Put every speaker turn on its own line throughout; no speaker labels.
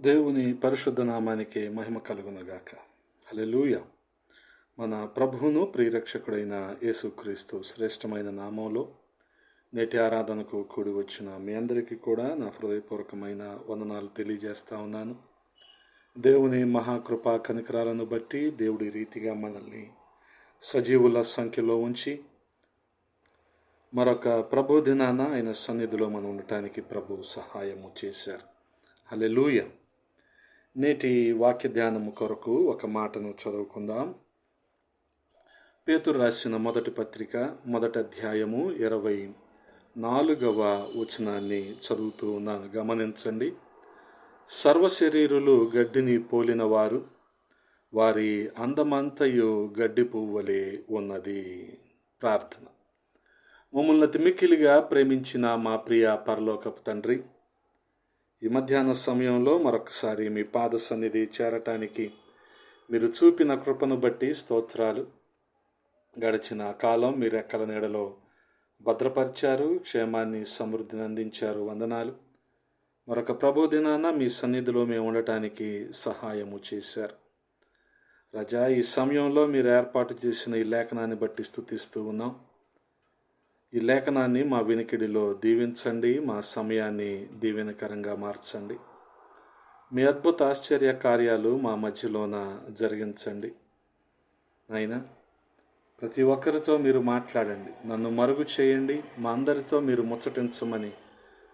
దేవుని పరిశుద్ధ నామానికి మహిమ కలుగునగాక. హల్లెలూయ. మన ప్రభువును ప్రియరక్షకుడైన యేసుక్రీస్తు శ్రేష్టమైన నామంలో నేటి ఆరాధనకు కూడి వచ్చిన మీ అందరికీ కూడా నా హృదయపూర్వకమైన వందనాలు తెలియజేస్తా ఉన్నాను. దేవుని మహాకృపా కనికరాలను బట్టి దేవుడి రీతిగా మనల్ని సజీవుల సంఖ్యలో ఉంచి మరొక ప్రభు దినాన ఆయన సన్నిధిలో మనం ఉండటానికి ప్రభు సహాయము చేశారు. హల్లెలూయ. నేటి వాక్య ధ్యానము కొరకు ఒక మాటను చదువుకుందాం. పేతురు రాసిన మొదటి పత్రిక మొదటి అధ్యాయము ఇరవై నాలుగవ వచనాన్ని చదువుతూ ఉన్నాను. గమనించండి. సర్వశరీరులు గడ్డిని పోలినవారు వారి అందమంతయు గడ్డి పువ్వలే ఉన్నది. ప్రార్థన. మమ్మల్ని తిమిక్కిలిగా ప్రేమించిన మా ప్రియ పరలోకపు తండ్రి ఈ మధ్యాహ్న సమయంలో మరొకసారి మీ పాద సన్నిధి చేరటానికి మీరు చూపిన కృపను బట్టి స్తోత్రాలు. గడిచిన కాలం మీరు ఎక్కల నీడలో భద్రపరిచారు క్షేమాన్ని సమృద్ధిని అందించారు. వందనాలు. మరొక ప్రభు దినాన మీ సన్నిధిలో మేము ఉండటానికి సహాయము చేశారు. రజా ఈ సమయంలో మీరు ఏర్పాటు చేసిన ఈ లేఖనాన్ని బట్టి స్థుతిస్తూ ఉన్నాం. ఈ లేఖనాన్ని మా వినికిడిలో దీవించండి మా సమయాన్ని దీవెనకరంగా మార్చండి. మీ అద్భుత ఆశ్చర్య కార్యాలు మా మధ్యలోన జరిగించండి. అయినా ప్రతి ఒక్కరితో మీరు మాట్లాడండి నన్ను మరుగు చేయండి మా అందరితో మీరు ముచ్చటించమని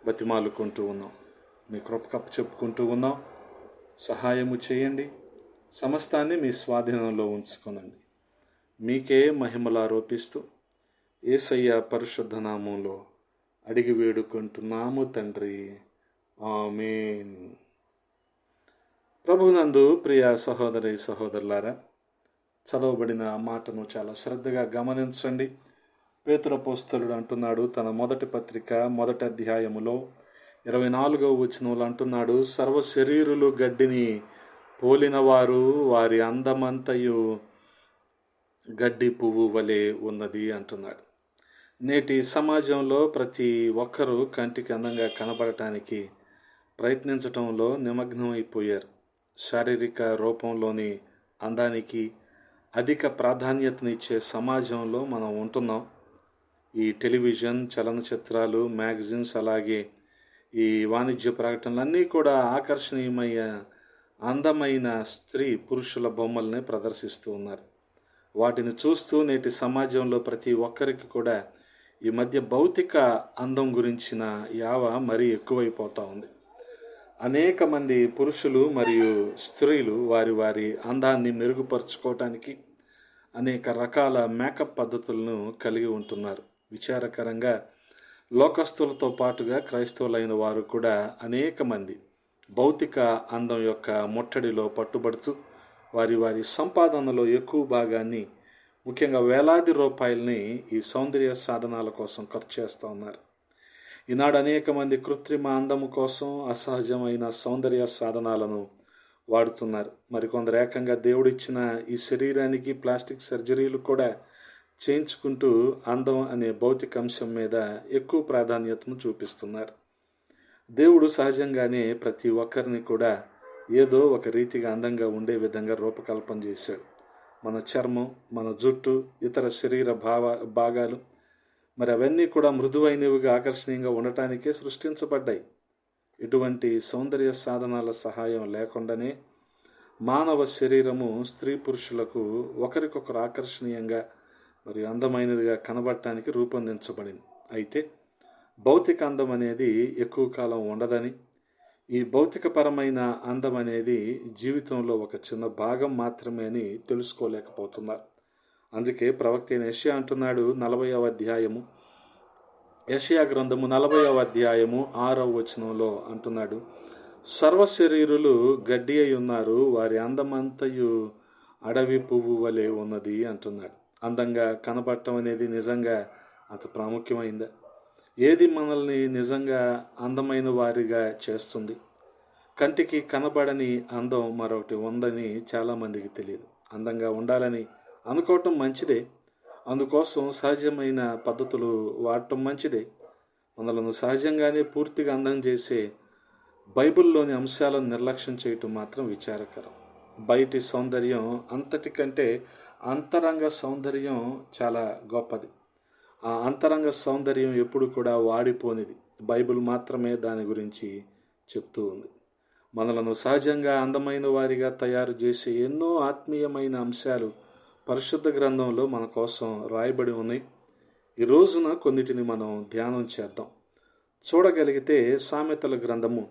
బతిమాలుకుంటూ ఉన్నాం. మీ కృపకప్ చెప్పుకుంటూ ఉన్నాం. సహాయము చేయండి సమస్తాన్ని మీ స్వాధీనంలో ఉంచుకునండి. మీకే మహిమలు ఆరోపిస్తూ ఏసయ్య పరిశుద్ధ నామంలో అడిగి వేడుకుంటున్నాము తండ్రి. ఆమెన్. ప్రభునందు ప్రియ సహోదరి సహోదరులారా చదవబడిన మాటను చాలా శ్రద్ధగా గమనించండి. పేతురపోస్తలుడు అంటున్నాడు తన మొదటి పత్రిక మొదటి అధ్యాయములో ఇరవై నాలుగవ వచనంలో అంటున్నాడు సర్వ శరీరులు గడ్డిని పోలినవారు వారి అందమంతయు గడ్డి పువ్వు వలె ఉన్నది అంటున్నాడు. నేటి సమాజంలో ప్రతి ఒక్కరూ కంటికి అందంగా కనబడటానికి ప్రయత్నించటంలో నిమగ్నమైపోయారు. శారీరక రూపంలోని అందానికి అధిక ప్రాధాన్యతనిచ్చే సమాజంలో మనం ఉంటున్నాం. ఈ టెలివిజన్ చలనచిత్రాలు మ్యాగజైన్స్ అలాగే ఈ వాణిజ్య ప్రకటనలన్నీ కూడా ఆకర్షణీయమైన అందమైన స్త్రీ పురుషుల బొమ్మల్ని ప్రదర్శిస్తూ ఉన్నారు. వాటిని చూస్తూ నేటి సమాజంలో ప్రతి ఒక్కరికి కూడా ఈ మధ్య భౌతిక అందం గురించిన యావ మరీ ఎక్కువైపోతూ ఉంది. అనేక మంది పురుషులు మరియు స్త్రీలు వారి వారి అందాన్ని మెరుగుపరుచుకోవటానికి అనేక రకాల మేకప్ పద్ధతులను కలిగి ఉంటున్నారు. విచారకరంగా లోకస్తులతో పాటుగా క్రైస్తవులైన వారు కూడా అనేక మంది భౌతిక అందం యొక్క ముట్టడిలో పట్టుబడుతూ వారి వారి సంపాదనలో ఎక్కువ భాగాన్ని ముఖ్యంగా వేలాది రూపాయలని ఈ సౌందర్య సాధనాల కోసం ఖర్చు చేస్తూ ఉన్నారు. ఈనాడు అనేక మంది కృత్రిమ అందము కోసం అసహజమైన సౌందర్య సాధనాలను వాడుతున్నారు. మరికొందరు ఏకంగా దేవుడిచ్చిన ఈ శరీరానికి ప్లాస్టిక్ సర్జరీలు కూడా చేయించుకుంటూ అందం అనే భౌతిక అంశం మీద ఎక్కువ ప్రాధాన్యతను చూపిస్తున్నారు. దేవుడు సహజంగానే ప్రతి ఒక్కరిని కూడా ఏదో ఒక రీతిగా అందంగా ఉండే విధంగా రూపకల్పన చేశాడు. మన చర్మం మన జుట్టు ఇతర శరీర భావ భాగాలు. మరి అవన్నీ కూడా మృదువైనవిగా ఆకర్షణీయంగా ఉండటానికే సృష్టించబడ్డాయి. ఎటువంటి సౌందర్య సాధనాల సహాయం లేకుండానే మానవ శరీరము స్త్రీ పురుషులకు ఒకరికొకరు ఆకర్షణీయంగా మరియు అందమైనదిగా కనబడటానికి రూపొందించబడింది. అయితే భౌతిక అందం అనేది ఎక్కువ కాలం ఉండదని ఈ భౌతికపరమైన అందం అనేది జీవితంలో ఒక చిన్న భాగం మాత్రమే అని తెలుసుకోలేకపోతున్నారు. అందుకే ప్రవక్త అయిన యషియా అంటున్నాడు నలభైవ అధ్యాయము. యషియా గ్రంథము నలభైవ అధ్యాయము ఆరవ వచనంలో అంటున్నాడు సర్వశరీరులు గడ్డి అయి ఉన్నారు వారి అందమంతయు అడవి పువ్వు వలె ఉన్నది అంటున్నాడు. అందంగా కనబడటం అనేది నిజంగా అంత ప్రాముఖ్యమైందా? ఏది మనల్ని నిజంగా అందమైన వారిగా చేస్తుంది? కంటికి కనబడని అందం మరొకటి ఉందని చాలామందికి తెలియదు. అందంగా ఉండాలని అనుకోవటం మంచిదే. అందుకోసం సహజమైన పద్ధతులు వాడటం మంచిదే. మనలను సహజంగానే పూర్తిగా అందం చేసే బైబిల్లోని అంశాలను నిర్లక్ష్యం చేయటం మాత్రం విచారకరం. బయటి సౌందర్యం అంతటికంటే అంతరంగ సౌందర్యం చాలా గొప్పది. ఆ అంతరంగ సౌందర్యం ఎప్పుడు కూడా వాడిపోనిది. బైబిల్ మాత్రమే దాని గురించి చెప్తూ ఉంది. మనలను సహజంగా అందమైన వారిగా తయారు చేసే ఎన్నో ఆత్మీయమైన అంశాలు పరిశుద్ధ గ్రంథంలో మన కోసం రాయబడి ఉన్నాయి. ఈ రోజున కొన్నిటిని మనం ధ్యానం చేద్దాం. చూడగలిగితే సామెతల గ్రంథము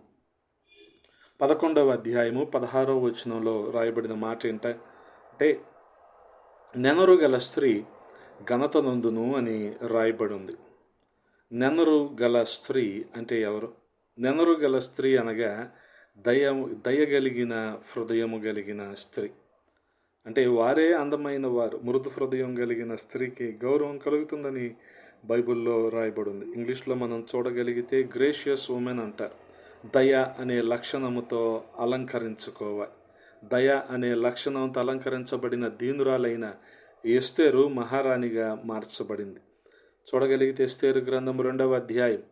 పదకొండవ అధ్యాయము పదహారవ వచనంలో రాయబడిన మాట ఏంటంటే నెనరు గల స్త్రీ ఘనత నందును అని రాయబడి ఉంది నెనరు గల స్త్రీ అంటే ఎవరు? నెనరు గల స్త్రీ అనగా దయ దయగలిగిన హృదయము కలిగిన స్త్రీ. అంటే వారే అందమైన వారు. మృదు హృదయం కలిగిన స్త్రీకి గౌరవం కలుగుతుందని బైబిల్లో రాయబడింది. ఇంగ్లీష్లో మనం చూడగలిగితే గ్రేషియస్ ఉమెన్ అంటారు. దయ అనే లక్షణముతో అలంకరించుకోవాలి. దయ అనే లక్షణంతో అలంకరించబడిన దీనురాలైన ఎస్తేరు మహారాణిగా మార్చబడింది. చూడగలిగితే ఎస్తేరు గ్రంథం రెండవ అధ్యాయం.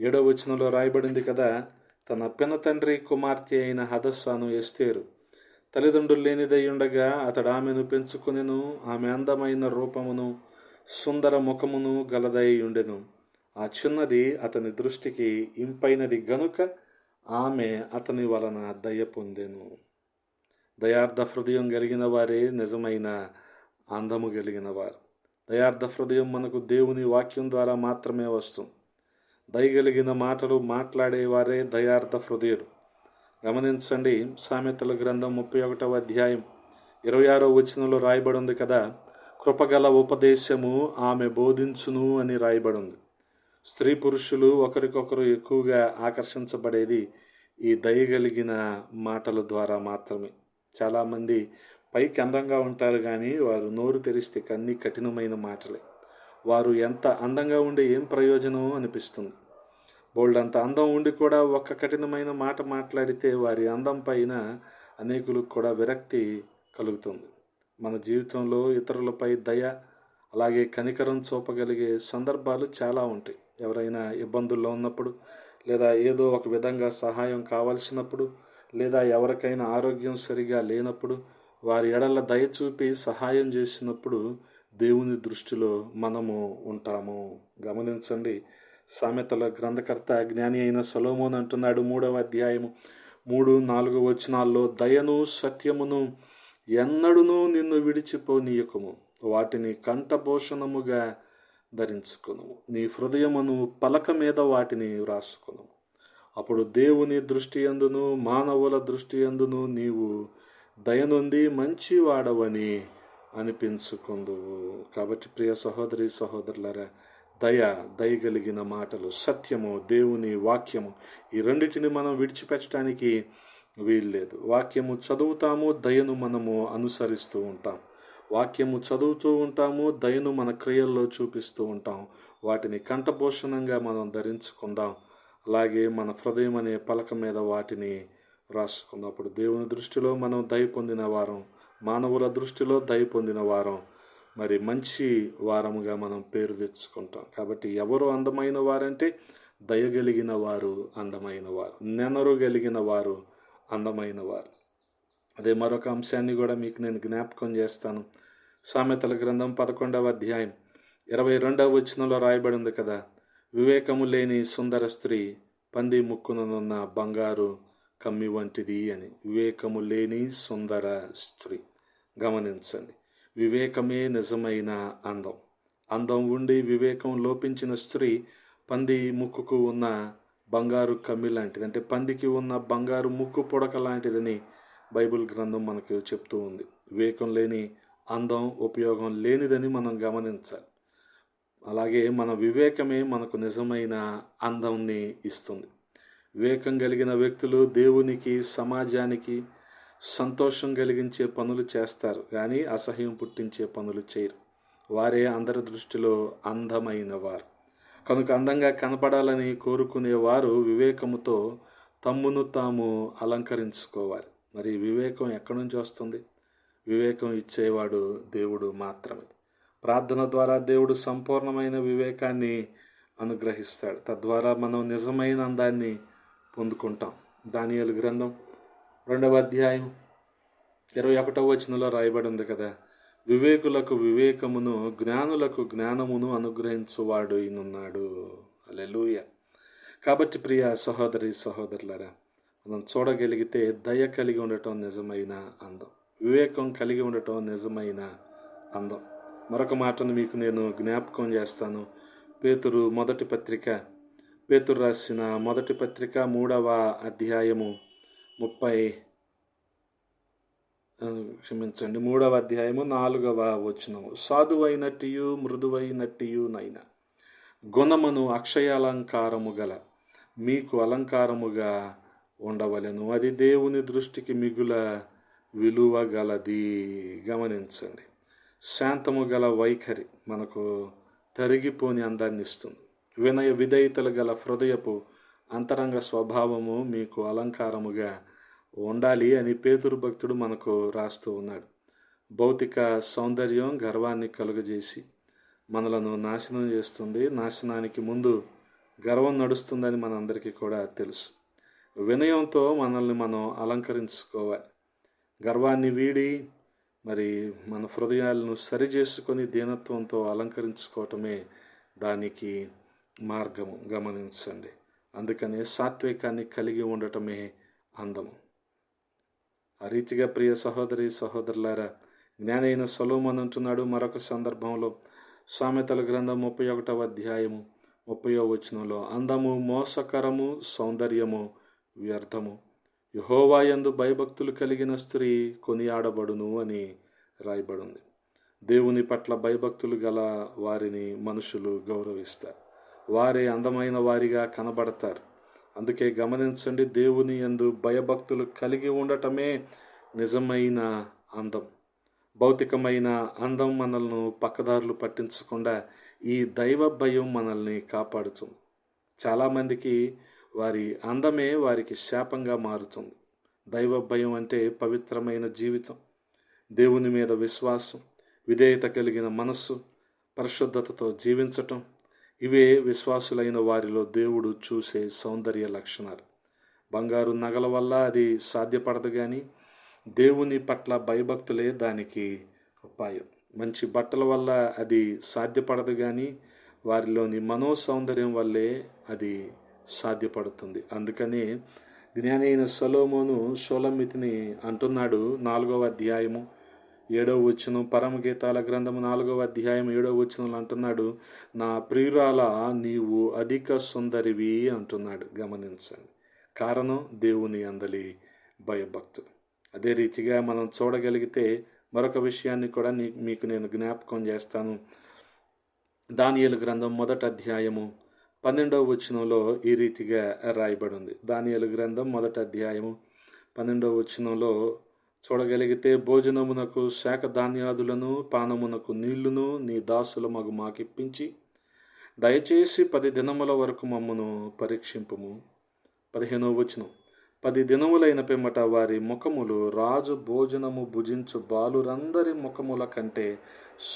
ఏడవ వచనంలో రాయబడింది కదా తన పిన తండ్రి కుమార్తె అయిన హదస్సాను ఎస్తేరు. తల్లిదండ్రులు లేనిదై ఉండగా అతడు ఆమెను పెంచుకునేను ఆమె అందమైన రూపమును సుందర ముఖమును గలదై ఉండెను. ఆ చిన్నది అతని దృష్టికి ఇంపైనది గనుక ఆమె అతని వలన దయ పొందెను. దయార్థ హృదయం కలిగిన వారే నిజమైన అందము కలిగిన వారు. దయార్థ హృదయం మనకు దేవుని వాక్యం ద్వారా మాత్రమే వస్తుంది. దయగలిగిన మాటలు మాట్లాడేవారే దయార్థ హృదయుడు గమనించండి సామెతల గ్రంథం ముప్పై ఒకటవ అధ్యాయం ఇరవై ఆరో వచనంలో రాయబడి ఉంది కదా కృపగల ఉపదేశము ఆమె బోధించును అని రాయబడి ఉంది స్త్రీ పురుషులు ఒకరికొకరు ఎక్కువగా ఆకర్షించబడేది ఈ దయగలిగిన మాటల ద్వారా మాత్రమే. చాలామంది పైకి అందంగా ఉంటారు కానీ వారు నోరు తెరిస్తే కన్నీ కఠినమైన మాటలే. వారు ఎంత అందంగా ఉండే ఏం ప్రయోజనం అనిపిస్తుంది. బోల్డ్ అంత అందం ఉండి కూడా ఒక్క కఠినమైన మాట మాట్లాడితే వారి అందం పైన అనేకులకు కూడా విరక్తి కలుగుతుంది. మన జీవితంలో ఇతరులపై దయ అలాగే కనికరం చూపగలిగే సందర్భాలు చాలా ఉంటాయి. ఎవరైనా ఇబ్బందుల్లో ఉన్నప్పుడు లేదా ఏదో ఒక విధంగా సహాయం కావలసినప్పుడు లేదా ఎవరికైనా ఆరోగ్యం సరిగా లేనప్పుడు వారి ఎడల దయ చూపి సహాయం చేసినప్పుడు దేవుని దృష్టిలో మనము ఉంటాము. గమనించండి సామెతల గ్రంథకర్త జ్ఞాని అయిన సొలోమోన్ అంటున్నాడు మూడవ అధ్యాయము మూడు నాలుగు వచనాల్లో దయను సత్యమును ఎన్నడునూ నిన్ను విడిచిపోనీయకము. వాటిని కంఠభూషణముగా ధరించుకును. నీ హృదయమును పలక మీద వాటిని వ్రాసుకును. అప్పుడు దేవుని దృష్టి ఎందును మానవుల దృష్టి ఎందును నీవు దయనుంది మంచి వాడవని అనిపించుకుందువు. కాబట్టి ప్రియ సహోదరి సహోదరులరా దయ దయగలిగిన మాటలు సత్యము దేవుని వాక్యము ఈ రెండింటిని మనం విడిచిపెట్టడానికి వీల్లేదు. వాక్యము చదువుతాము దయను మనము అనుసరిస్తూ ఉంటాం. వాక్యము చదువుతూ ఉంటాము దయను మన క్రియల్లో చూపిస్తూ ఉంటాం. వాటిని కంఠభూషణంగా మనం ధరించుకుందాం. అలాగే మన హృదయం అనే పలక మీద వాటిని రాసుకున్నప్పుడు దేవుని దృష్టిలో మనం దయ పొందిన వారం మానవుల దృష్టిలో దయ పొందిన వారం. మరి మంచి వారముగా మనం పేరు తెచ్చుకుంటాం. కాబట్టి ఎవరు అందమైన వారంటే దయగలిగిన వారు అందమైన వారు. నెనరు కలిగిన వారు అందమైన వారు. అదే మరొక అంశాన్ని కూడా మీకు నేను జ్ఞాపకం చేస్తాను. సామెతల గ్రంథం పదకొండవ అధ్యాయం ఇరవై రెండవ వచనంలో రాయబడింది కదా వివేకము లేని సుందర స్త్రీ పంది ముక్కుననున్న బంగారు కమ్మి వంటిది అని. వివేకము లేని సుందర స్త్రీ. గమనించండి. వివేకమే నిజమైన అందం. అందం ఉండి వివేకం లోపించిన స్త్రీ పంది ముక్కుకు ఉన్న బంగారు కమ్మి లాంటిది. అంటే పందికి ఉన్న బంగారు ముక్కు పొడక లాంటిదని బైబిల్ గ్రంథం మనకు చెప్తూ ఉంది. వివేకం లేని అందం ఉపయోగం లేనిదని మనం గమనించాలి. అలాగే మన వివేకమే మనకు నిజమైన అందంని ఇస్తుంది. వివేకం కలిగిన వ్యక్తులు దేవునికి సమాజానికి సంతోషం కలిగించే పనులు చేస్తారు కానీ అసహ్యం పుట్టించే పనులు చేయరు. వారే అందరి దృష్టిలో అందమైన వారు కనుక అందంగా కనపడాలని కోరుకునేవారు వివేకముతో తమ్మును తాము అలంకరించుకోవాలి. మరి వివేకం ఎక్కడి నుంచి వస్తుంది? వివేకం ఇచ్చేవాడు దేవుడు మాత్రమే. ప్రార్థన ద్వారా దేవుడు సంపూర్ణమైన వివేకాన్ని అనుగ్రహిస్తాడు. తద్వారా మనం నిజమైన అందాన్ని పొందుకుంటాం. దానియలు గ్రంథం రెండవ అధ్యాయం ఇరవై ఒకటవ వచనంలో రాయబడి ఉంది కదా. వివేకులకు వివేకమును జ్ఞానులకు జ్ఞానమును అనుగ్రహించువాడు ఈయనున్నాడు అలెలుయ కాబట్టి ప్రియ సహోదరి సహోదరులరా మనం చూడగలిగితే దయ కలిగి ఉండటం నిజమైన అందం. వివేకం కలిగి ఉండటం నిజమైన అందం. మరొక మాటను మీకు నేను జ్ఞాపకం చేస్తాను. పేతురు మొదటి పత్రిక పేతురు రాసిన మొదటి పత్రిక మూడవ అధ్యాయము ముప్పై క్షమించండి మూడవ అధ్యాయము నాలుగవ వచనము. సాధువైనట్టియు మృదువైనట్టియు నైన. గుణమును అక్షయాలంకారము గల మీకు అలంకారముగా ఉండవలెను. అది దేవుని దృష్టికి మిగుల విలువ గలది. గమనించండి. శాంతము గల వైఖరి మనకు తరిగిపోని అందాన్ని ఇస్తుంది. వినయ విధేయతలు గల హృదయపు అంతరంగ స్వభావము మీకు అలంకారముగా ఉండాలి అని పేతురు భక్తుడు మనకు రాస్తూ ఉన్నాడు. భౌతిక సౌందర్యం గర్వాన్ని కలుగజేసి మనలను నాశనం చేస్తుంది. నాశనానికి ముందు గర్వం నడుస్తుందని మనందరికీ కూడా తెలుసు. వినయంతో మనల్ని మనం అలంకరించుకోవాలి. గర్వాన్ని వీడి మరి మన హృదయాలను సరిచేసుకొని దీనత్వంతో అలంకరించుకోవటమే దానికి మార్గము గమనించండి. అందుకనే సాత్వికాన్ని కలిగి ఉండటమే అందము. ఆ రీతిగా ప్రియ సహోదరి సహోదరులారా జ్ఞానైన సొలోమన్ అంటున్నాడు మరొక సందర్భంలో. సామెతల గ్రంథం ముప్పై ఒకటవ అధ్యాయము ముప్పయో వచనంలో అందము మోసకరము సౌందర్యము వ్యర్థము. యహోవాయందు భయభక్తులు కలిగిన స్త్రీ కొనియాడబడును అని రాయబడింది. దేవుని పట్ల భయభక్తులు గల వారిని మనుషులు గౌరవిస్తారు. వారే అందమైన వారిగా కనబడతారు. అందుకే గమనించండి దేవుని యందు భయభక్తులు కలిగి ఉండటమే నిజమైన అందం. భౌతికమైన అందం మనల్ని పక్కదారులు పట్టించకుండా ఈ దైవ భయం మనల్ని కాపాడుతుంది. చాలామందికి వారి అందమే వారికి శాపంగా మారుతుంది. దైవ భయం అంటే పవిత్రమైన జీవితం దేవుని మీద విశ్వాసం విధేయత కలిగిన మనస్సు పరిశుద్ధతతో జీవించటం ఇవే విశ్వాసులైన వారిలో దేవుడు చూసే సౌందర్య లక్షణాలు. బంగారు నగల వల్ల అది సాధ్యపడదు కానీ దేవుని పట్ల భయభక్తులే దానికి ఉపాయం. మంచి బట్టల వల్ల అది సాధ్యపడదు కానీ వారిలోని మనో సౌందర్యం వల్లే అది సాధ్యపడుతుంది. అందుకని జ్ఞాని అయిన సొలోమోను షోలమితిని అంటున్నాడు నాలుగవ అధ్యాయము. ఏడవ వచ్చును పరమగీతాల గ్రంథము నాలుగవ అధ్యాయం ఏడవ వచ్చును అంటున్నాడు నా ప్రియురాల నీవు అధిక సుందరివి అంటున్నాడు. గమనించండి. కారణం దేవుని అందలి భయభక్తులు. అదే రీతిగా మనం చూడగలిగితే మరొక విషయాన్ని కూడా నీ మీకు నేను జ్ఞాపకం చేస్తాను. దానియలు గ్రంథం మొదటి అధ్యాయము పన్నెండవ వచనంలో ఈ రీతిగా రాయబడి ఉంది దానియలు గ్రంథం మొదటి అధ్యాయము పన్నెండవ వచనంలో చూడగలిగితే భోజనమునకు శాఖ ధాన్యాదులను పానమునకు నీళ్ళును నీ దాసుల మగు మాకిప్పించి దయచేసి పది దినముల వరకు మమ్మను పరీక్షింపుము. పదిహేనవ వచనం. పది దినములైన పిమ్మట వారి ముఖములు రాజు భోజనము భుజించు బాలురందరి ముఖముల కంటే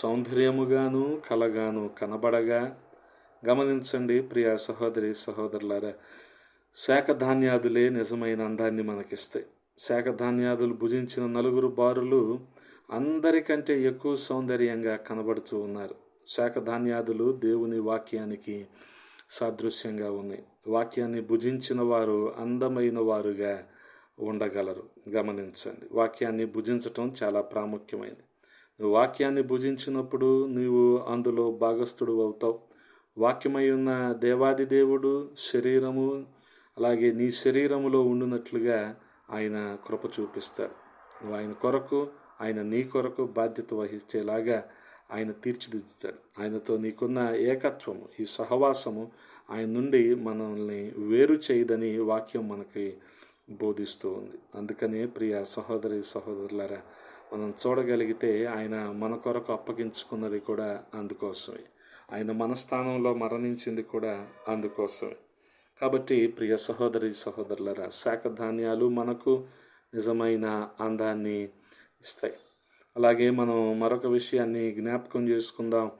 సౌందర్యముగాను కలగాను కనబడగా. గమనించండి ప్రియ సహోదరి సహోదరులారా శాఖధాన్యాదులే నిజమైన అందాన్ని మనకిస్తాయి. శాఖధాన్యాదులు భుజించిన నలుగురు బారులు అందరికంటే ఎక్కువ సౌందర్యంగా కనబడుతూ ఉన్నారు. శాఖధాన్యాదులు దేవుని వాక్యానికి సాదృశ్యంగా ఉన్నాయి. వాక్యాన్ని భుజించిన వారు అందమైన వారుగా ఉండగలరు. గమనించండి. వాక్యాన్ని భుజించటం చాలా ప్రాముఖ్యమైనది. నువ్వు వాక్యాన్ని భుజించినప్పుడు నీవు అందులో భాగస్థుడు అవుతావు. వాక్యమై ఉన్న దేవాది దేవుడు శరీరము అలాగే నీ శరీరములో ఉండినట్లుగా ఆయన కృప చూపిస్తాడు నువ్వు ఆయన కొరకు ఆయన నీ కొరకు బాధ్యత వహించేలాగా ఆయన తీర్చిదిద్దుతాడు. ఆయనతో నీకున్న ఏకత్వము ఈ సహవాసము ఆయన నుండి మనల్ని వేరు చేయదని వాక్యం మనకి బోధిస్తూ ఉంది. అందుకనే ప్రియ సహోదరి సహోదరులారా మనం చూడగలిగితే ఆయన మన కొరకు అప్పగించుకున్నది కూడా అందుకోసమే. ఆయన మన స్థానంలో మరణించింది కూడా అందుకోసమే. కాబట్టి ప్రియ సహోదరి సహోదరులరా శాఖ ధాన్యాలు మనకు నిజమైన అందాన్ని ఇస్తాయి. అలాగే మనం మరొక విషయాన్ని జ్ఞాపకం చేసుకుందాం.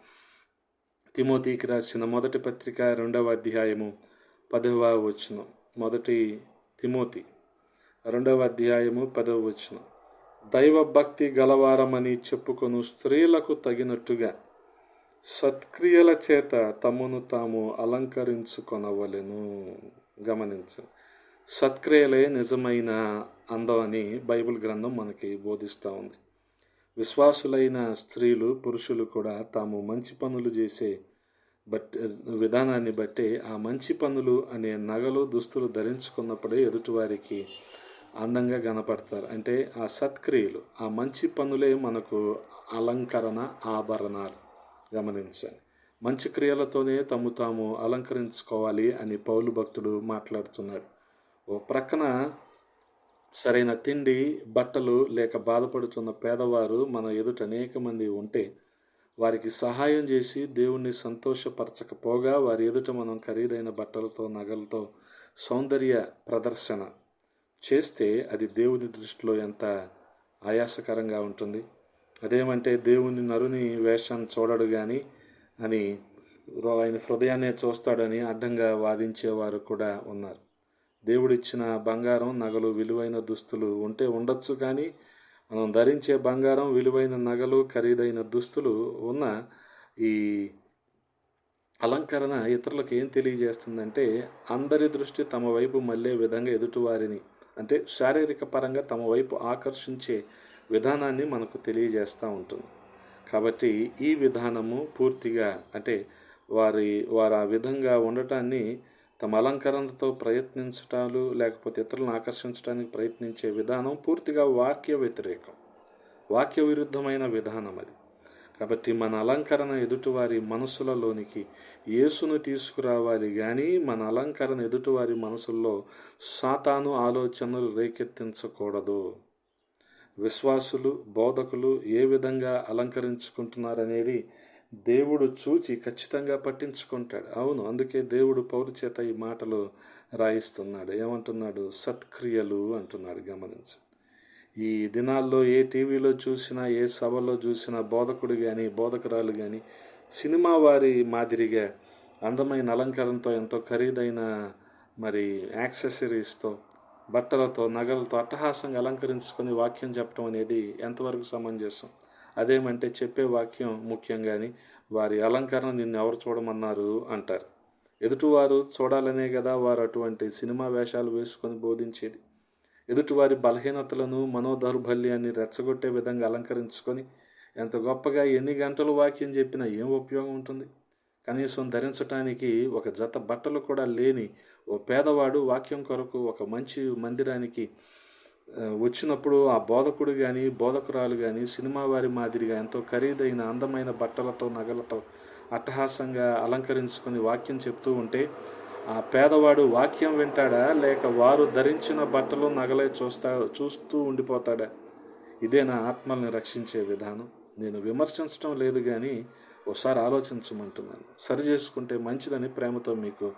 తిమోతికి రాసిన మొదటి పత్రిక రెండవ అధ్యాయము పదవ వచనం. మొదటి తిమోతి రెండవ అధ్యాయము పదవ వచనం. దైవభక్తి గలవారమని చెప్పుకొను స్త్రీలకు తగినట్టుగా సత్క్రియల చేత తమను తాము అలంకరించుకొనవలెను. గమనించు. సత్క్రియలే నిజమైన అందం అని బైబిల్ గ్రంథం మనకి బోధిస్తూ ఉంది. విశ్వాసులైన స్త్రీలు పురుషులు కూడా తాము మంచి పనులు చేసే బట్ విధానాన్ని బట్టి ఆ మంచి పనులు అనే నగలు దుస్తులు ధరించుకున్నప్పుడే ఎదుటివారికి అందంగా కనపడతారు. అంటే ఆ సత్క్రియలు ఆ మంచి పనులే మనకు అలంకరణ ఆభరణాలు. గమనించండి మంచి క్రియలతోనే తమ్ము తాము అలంకరించుకోవాలి అని పౌలు భక్తుడు మాట్లాడుతున్నాడు. ఓ ప్రక్కన సరైన తిండి బట్టలు లేక బాధపడుతున్న పేదవారు మన ఎదుట అనేక మంది ఉంటే వారికి సహాయం చేసి దేవుణ్ణి సంతోషపరచకపోగా వారి ఎదుట మనం ఖరీదైన బట్టలతో నగలతో సౌందర్య ప్రదర్శన చేస్తే అది దేవుని దృష్టిలో ఎంత ఆయాసకరంగా ఉంటుంది? అదేమంటే దేవుని నరుని వేషం చూడడు కానీ అని ఆయన హృదయాన్నే చూస్తాడని అడ్డంగా వాదించేవారు కూడా ఉన్నారు. దేవుడిచ్చిన బంగారం నగలు విలువైన దుస్తులు ఉంటే ఉండొచ్చు కానీ మనం ధరించే బంగారం విలువైన నగలు ఖరీదైన దుస్తులు ఉన్న ఈ అలంకరణ ఇతరులకు ఏం తెలియజేస్తుందంటే అందరి దృష్టి తమ వైపు మళ్ళే విధంగా ఎదుటివారిని అంటే శారీరక పరంగా తమ వైపు ఆకర్షించే విధానాన్ని మనకు తెలియజేస్తూ ఉంటుంది. కాబట్టి ఈ విధానము పూర్తిగా అంటే వారి వారు ఆ విధంగా ఉండటాన్ని తమ అలంకరణతో ప్రయత్నించటాలు లేకపోతే ఇతరులను ఆకర్షించడానికి ప్రయత్నించే విధానం పూర్తిగా వాక్య వ్యతిరేకం. వాక్య విరుద్ధమైన విధానం అది. కాబట్టి మన అలంకరణ ఎదుటివారి మనసులలోనికి యేసును తీసుకురావాలి కానీ మన అలంకరణ ఎదుటివారి మనసుల్లో సాతాను ఆలోచనలు రేకెత్తించకూడదు. విశ్వాసులు బోధకులు ఏ విధంగా అలంకరించుకుంటున్నారనేది దేవుడు చూచి ఖచ్చితంగా పట్టించుకుంటాడు. అవును అందుకే దేవుడు పౌరు చేత ఈ మాటలు రాయిస్తున్నాడు. ఏమంటున్నాడు? సత్క్రియలు అంటున్నాడు గమనించు. ఈ దినాల్లో ఏ టీవీలో చూసినా ఏ సభలో చూసినా బోధకుడు కానీ బోధకురాలు కానీ సినిమా వారి మాదిరిగా అందమైన అలంకరణతో ఎంతో ఖరీదైన మరి యాక్సెసరీస్తో బట్టలతో నగలతో అట్టహాసంగా అలంకరించుకొని వాక్యం చెప్పడం అనేది ఎంతవరకు సమంజసం? అదేమంటే చెప్పే వాక్యం ముఖ్యం కానీ వారి అలంకరణ నిన్ను ఎవరు చూడమన్నారు అంటారు. ఎదుటివారు చూడాలనే కదా వారు అటువంటి సినిమా వేషాలు వేసుకొని బోధించేది. ఎదుటివారి బలహీనతలను మనోదౌర్బల్యాన్ని రెచ్చగొట్టే విధంగా అలంకరించుకొని ఎంత గొప్పగా ఎన్ని గంటలు వాక్యం చెప్పినా ఏం ఉపయోగం ఉంటుంది? కనీసం ధరించటానికి ఒక జత బట్టలు కూడా లేని ఓ పేదవాడు వాక్యం కొరకు ఒక మంచి మందిరానికి వచ్చినప్పుడు ఆ బోధకుడు కానీ బోధకురాలు కానీ సినిమా వారి మాదిరిగా ఎంతో ఖరీదైన అందమైన బట్టలతో నగలతో అట్టహాసంగా అలంకరించుకొని వాక్యం చెప్తూ ఉంటే ఆ పేదవాడు వాక్యం వింటాడా? లేక వారు ధరించిన బట్టలు నగలే చూస్తా చూస్తూ ఉండిపోతాడా? ఇదే నా ఆత్మల్ని రక్షించే విధానం? నేను విమర్శించడం లేదు కానీ ఒకసారి ఆలోచించమంటున్నాను. సరి చేసుకుంటే మంచిదని ప్రేమతో మీకు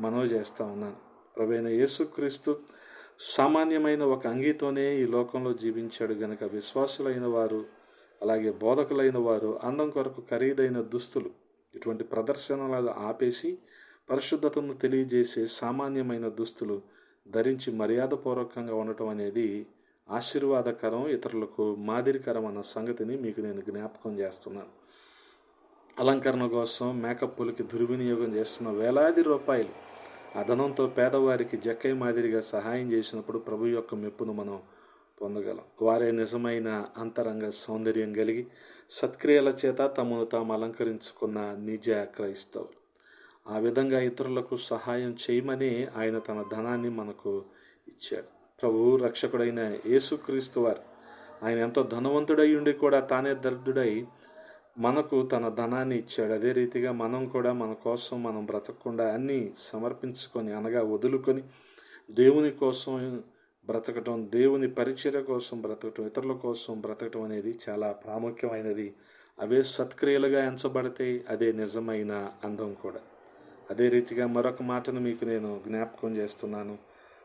మనవి చేస్తూ ఉన్నాను. ప్రభైన యేసుక్రీస్తు సామాన్యమైన ఒక అంగీతోనే ఈ లోకంలో జీవించాడు గనక విశ్వాసులైన వారు అలాగే బోధకులైన వారు అందం కొరకు ఖరీదైన దుస్తులు ఇటువంటి ప్రదర్శనలు ఆపేసి పరిశుద్ధతను తెలియజేసే సామాన్యమైన దుస్తులు ధరించి మర్యాదపూర్వకంగా ఉండటం అనేది ఆశీర్వాదకరం ఇతరులకు మాదిరికరం అన్న సంగతిని మీకు నేను జ్ఞాపకం చేస్తున్నాను. అలంకరణ కోసం మేకప్పులకి దుర్వినియోగం చేస్తున్న వేలాది రూపాయలు. అదనంతో పేదవారికి జక్కై మాదిరిగా సహాయం చేసినప్పుడు ప్రభు యొక్క మెప్పును మనం పొందగలం. వారే నిజమైన అంతరంగ సౌందర్యం కలిగి సత్క్రియల చేత తమను తాము అలంకరించుకున్న నిజ క్రైస్తవులు. ఆ విధంగా ఇతరులకు సహాయం చేయమని ఆయన తన ధనాన్ని మనకు ఇచ్చాడు. ప్రభు రక్షకుడైన యేసుక్రీస్తు వారు ఆయన ఎంతో ధనవంతుడై ఉండి కూడా తానే దరిద్రుడై మనకు తన ధనాన్ని ఇచ్చాడు. అదే రీతిగా మనం కూడా మన కోసం మనం బ్రతకకుండా అన్నీ సమర్పించుకొని అనగా వదులుకొని దేవుని కోసం బ్రతకటం దేవుని పరిచయ కోసం బ్రతకటం ఇతరుల కోసం బ్రతకటం అనేది చాలా ప్రాముఖ్యమైనది. అవే సత్క్రియలుగా ఎంచబడితే అదే నిజమైన అందం కూడా. అదే రీతిగా మరొక మాటను మీకు నేను జ్ఞాపకం చేస్తున్నాను.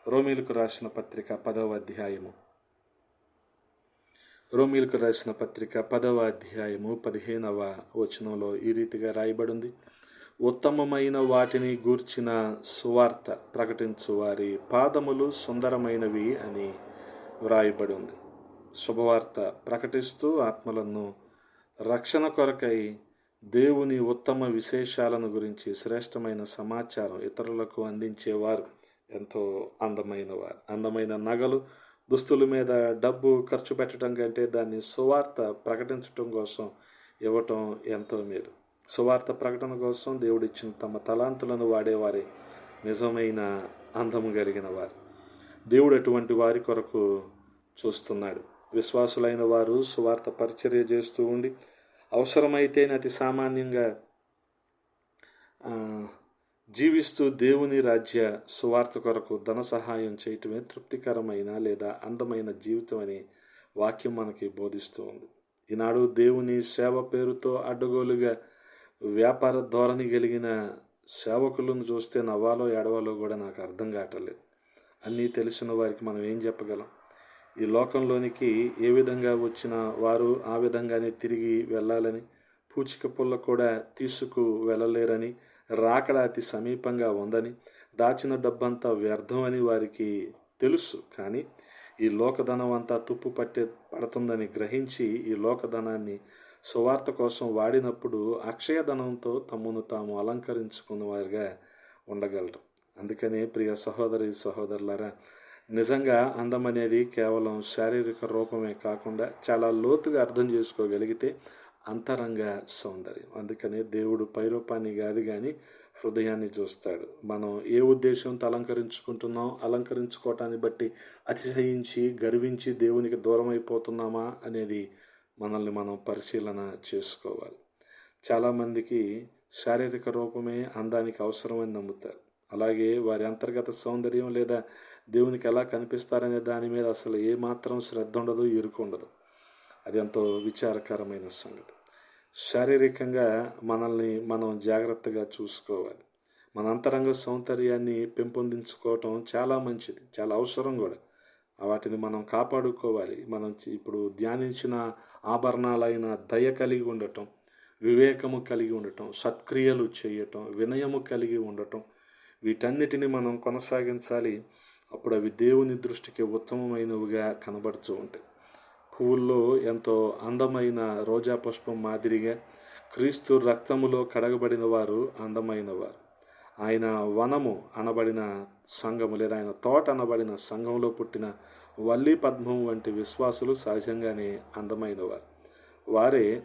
రోమిలకు రాసిన పత్రిక పదవ అధ్యాయము. రోమిలకు రాసిన పత్రిక పదవ అధ్యాయము పదిహేనవ వచనంలో ఈ రీతిగా రాయబడింది. ఉత్తమమైన వాటిని గూర్చిన సువార్త ప్రకటించు వారి పాదములు సుందరమైనవి అని వ్రాయబడి ఉంది శుభవార్త ప్రకటిస్తూ ఆత్మలను రక్షణ కొరకై దేవుని ఉత్తమ విశేషాలను గురించి శ్రేష్టమైన సమాచారం ఇతరులకు అందించేవారు. ఎంతో అందమైన వారు అందమైన నగలు దుస్తుల మీద డబ్బు ఖర్చు పెట్టడం కంటే దాన్ని సువార్త ప్రకటించడం కోసం ఇవ్వటం ఎంతో మేలు. సువార్త ప్రకటన కోసం దేవుడిచ్చిన తమ తలాంతులను వాడేవారే నిజమైన అందము కలిగిన వారు. దేవుడు అటువంటి వారి కొరకు చూస్తున్నాడు. విశ్వాసులైన వారు సువార్త పరిచర్య చేస్తూ ఉండి అవసరమైతేనే అతి సామాన్యంగా జీవిస్తూ దేవుని రాజ్య సువార్త కొరకు ధన సహాయం చేయటమే తృప్తికరమైన లేదా అందమైన జీవితం అని వాక్యం మనకి బోధిస్తూ ఉంది. ఈనాడు దేవుని సేవ పేరుతో అడ్డగోలుగా వ్యాపార ధోరణి కలిగిన సేవకులను చూస్తే నవ్వాలో ఏడవాలో కూడా నాకు అర్థం కావట్లేదు. అన్నీ తెలిసిన వారికి మనం ఏం చెప్పగలం? ఈ లోకంలోనికి ఏ విధంగా వచ్చిన వారు ఆ విధంగానే తిరిగి వెళ్ళాలని పూచిక పుల్ల కూడా తీసుకు వెళ్ళలేరని రాకడ అతి సమీపంగా ఉందని దాచిన డబ్బంతా వ్యర్థం అని వారికి తెలుసు. కానీ ఈ లోకధనం అంతా తుప్పు పట్టే పడుతుందని గ్రహించి ఈ లోకధనాన్ని సువార్త కోసం వాడినప్పుడు అక్షయధనంతో తమను తాము అలంకరించుకున్న వారిగా ఉండగలరు. అందుకని ప్రియ సహోదరి సహోదరులారా నిజంగా అందం అనేది కేవలం శారీరక రూపమే కాకుండా చాలా లోతుగా అర్థం చేసుకోగలిగితే అంతరంగ సౌందర్యం. అందుకనే దేవుడు పైరూపాన్ని కాదు కానీ హృదయాన్ని చూస్తాడు. మనం ఏ ఉద్దేశంతో అలంకరించుకుంటున్నాం అలంకరించుకోవటాన్ని బట్టి అతిశయించి గర్వించి దేవునికి దూరం అయిపోతున్నామా అనేది మనల్ని మనం పరిశీలన చేసుకోవాలి. చాలామందికి శారీరక రూపమే అందానికి అవసరమని నమ్ముతారు. అలాగే వారి అంతర్గత సౌందర్యం లేదా దేవునికి ఎలా కనిపిస్తారనే దాని మీద అసలు ఏమాత్రం శ్రద్ధ ఉండదు ఇరుకు ఉండదు. అది ఎంతో విచారకరమైన సంగతి. శారీరకంగా మనల్ని మనం జాగ్రత్తగా చూసుకోవాలి. మన అంతరంగ సౌందర్యాన్ని పెంపొందించుకోవటం చాలా మంచిది చాలా అవసరం కూడా. వాటిని మనం కాపాడుకోవాలి. మనం ఇప్పుడు ధ్యానించిన ఆభరణాలైన దయ కలిగి ఉండటం వివేకము కలిగి ఉండటం సత్క్రియలు చేయటం వినయము కలిగి ఉండటం వీటన్నిటిని మనం కొనసాగించాలి. అప్పుడు అవి దేవుని దృష్టికి ఉత్తమమైనవిగా కనబడుతూ ఉంటాయి. పువ్వుల్లో ఎంతో అందమైన రోజా పుష్పం మాదిరిగా క్రీస్తు రక్తములో కడగబడిన వారు అందమైనవారు. ఆయన వనము అనబడిన సంఘము లేదా ఆయన తోట అనబడిన సంఘంలో పుట్టిన వల్లి పద్మం వంటి విశ్వాసులు సహజంగానే అందమైనవారు. వారే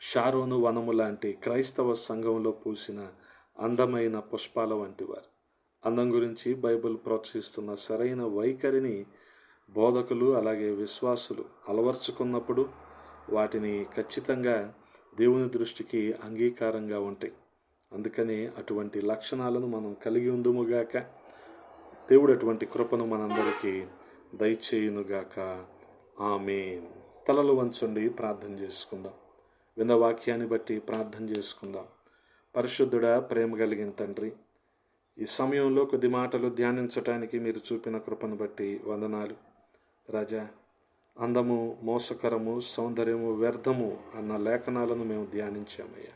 షారోను వనము లాంటి క్రైస్తవ సంఘంలో పూసిన అందమైన పుష్పాల వంటి వారు అందం గురించి బైబిల్ ప్రోత్సహిస్తున్న సరైన వైఖరిని బోధకులు అలాగే విశ్వాసులు అలవర్చుకున్నప్పుడు వాటిని ఖచ్చితంగా దేవుని దృష్టికి అంగీకారంగా ఉంటాయి. అందుకని అటువంటి లక్షణాలను మనం కలిగి ఉందుముగాక దేవుడు అటువంటి కృపను మనందరికీ దయచేయునుగాక. ఆమె తలలు వంచండి ప్రార్థన చేసుకుందాం. విన్న వాక్యాన్ని బట్టి ప్రార్థన చేసుకుందాం. పరిశుద్ధుడా ప్రేమ కలిగిన తండ్రి ఈ సమయంలో కొద్ది మాటలు ధ్యానించటానికి మీరు చూపిన కృపను బట్టి వందనాలు. రాజా అందము మోసకరము సౌందర్యము వ్యర్థము అన్న లేఖనాలను మేము ధ్యానించామయ్యా.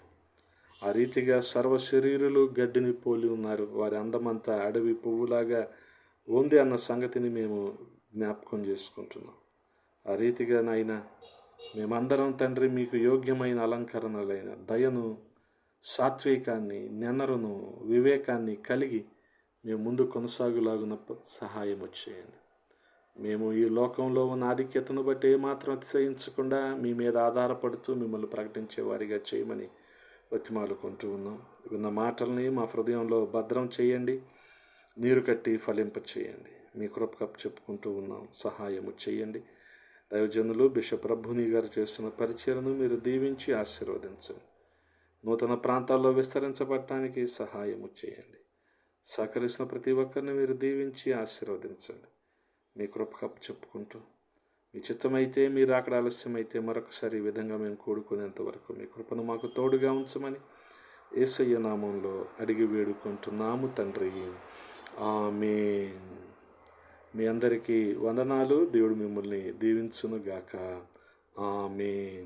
ఆ రీతిగా సర్వ శరీరులు గడ్డిని పోలి ఉన్నారు. వారి అందమంతా అడవి పువ్వులాగా ఉంది అన్న సంగతిని మేము జ్ఞాపకం చేసుకుంటున్నాం. ఆ రీతిగా నాయన మేమందరం తండ్రి మీకు యోగ్యమైన అలంకరణలైన దయను సాత్వికాన్ని నెనరును వివేకాన్ని కలిగి మేము ముందు కొనసాగులాగున సహాయం వచ్చేయండి మేము ఈ లోకంలో ఉన్న ఆధిక్యతను బట్టి ఏమాత్రం అతిశయించకుండా మీ మీద ఆధారపడుతూ మిమ్మల్ని ప్రకటించే వారిగా చేయమని బతిమాలుకుంటూ ఉన్నాం. విన్న మాటల్ని మా హృదయంలో భద్రం చేయండి. నీరు కట్టి ఫలింప చేయండి. మీ కృప కప్ చెప్పుకుంటూ ఉన్నాం. సహాయము చేయండి. దైవజనులు బిషప్ ప్రభుని గారు చేస్తున్న పరిచయను మీరు దీవించి ఆశీర్వదించండి. నూతన ప్రాంతాల్లో విస్తరించబడటానికి సహాయము చేయండి. సహకరిస్తున్న ప్రతి ఒక్కరిని మీరు దీవించి ఆశీర్వదించండి. మీ కృప చెప్పుకుంటూ మీ చిత్తమైతే మీరు అక్కడ ఆలస్యమైతే మరొకసారి ఈ విధంగా మేము కూడుకునేంత వరకు మీ కృపను మాకు తోడుగా ఉంచమని ఏసయ్య నామంలో అడిగి వేడుకుంటున్నాము తండ్రి. ఆమె మీ అందరికీ వందనాలు. దేవుడు మిమ్మల్ని దీవించునుగాక. ఆమె